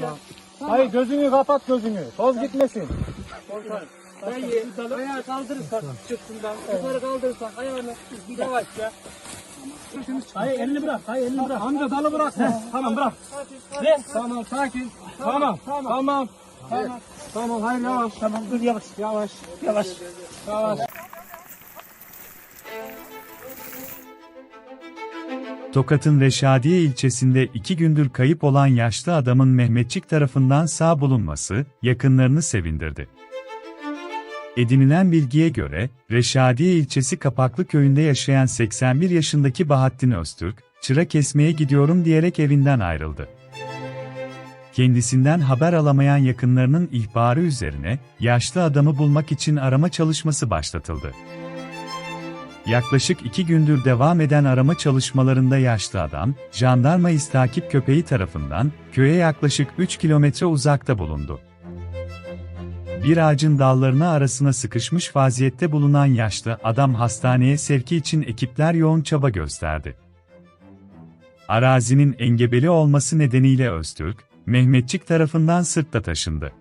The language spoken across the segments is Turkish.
Tamam. Hayır gözünü kapat gözünü. Toz gitmesin. Dayı ayağı kaldırırsan sırtından yukarı kaldırırsan ayağını yavaşça Hayır elini bırak. Hayır elini bırak. Amca dalı bırak. Tamam bırak. Ne? Tamam sakin. Tamam. Tamam. Tamam. Tamam. Tamam hayır yavaş. Tamam dur yavaş. Yavaş. Yavaş. Yavaş. Tokat'ın Reşadiye ilçesinde iki gündür kayıp olan yaşlı adamın Mehmetçik tarafından sağ bulunması, yakınlarını sevindirdi. Edinilen bilgiye göre, Reşadiye ilçesi Kapaklı köyünde yaşayan 81 yaşındaki Bahattin Öztürk, çıra kesmeye gidiyorum diyerek evinden ayrıldı. Kendisinden haber alamayan yakınlarının ihbarı üzerine, yaşlı adamı bulmak için arama çalışması başlatıldı. Yaklaşık iki gündür devam eden arama çalışmalarında yaşlı adam, jandarma istakip köpeği tarafından köye yaklaşık 3 kilometre uzakta bulundu. Bir ağacın dallarına arasına sıkışmış vaziyette bulunan yaşlı adam hastaneye sevki için ekipler yoğun çaba gösterdi. Arazinin engebeli olması nedeniyle Öztürk, Mehmetçik tarafından sırtla taşındı.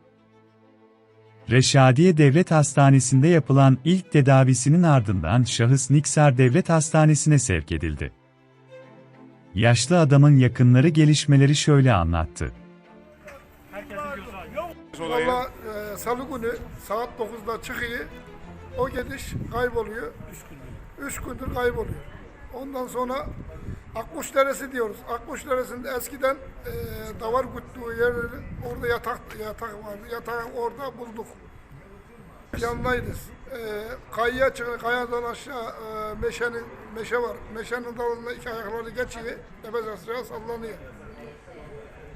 Reşadiye Devlet Hastanesi'nde yapılan ilk tedavisinin ardından şahıs Niksar Devlet Hastanesi'ne sevk edildi. Yaşlı adamın yakınları gelişmeleri şöyle anlattı. Valla e, salı günü saat 9'da çıkıyor. O gidiş kayboluyor. Üç gündür kayboluyor. Ondan sonra Akkuş Deresi diyoruz. Akkuş Deresi'nde eskiden e, davar güttüğü yerleri orada yatak yatak var. Yatağı orada bulduk. Yanındayız. E, kayaya çıkıyor. Kayadan aşağı e, meşenin meşe var. Meşenin dalında iki ayakları geçiyor. Nefes aşağı sallanıyor.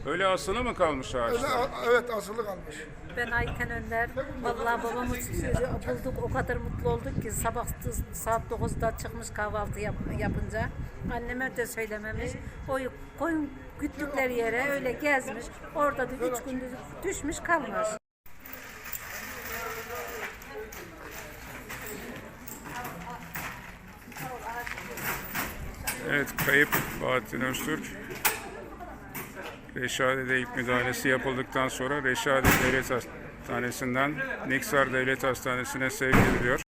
Öyle asılı mı kalmış ağaç? Öyle, a- evet asılı kalmış. Ben Ayten Önder. Vallahi babamı bulduk. O kadar mutlu olduk ki sabah saat 9'da çıkmış kahvaltı yap, yapınca. Anneme de söylememiş. O koyun güttükleri yere öyle gezmiş. Orada da üç gündür düşmüş kalmış. Evet, kayıp Bahattin Öztürk. Reşadiye'de ilk müdahalesi yapıldıktan sonra Reşadiye Devlet Hastanesi'nden Niksar Devlet Hastanesi'ne sevk ediliyor.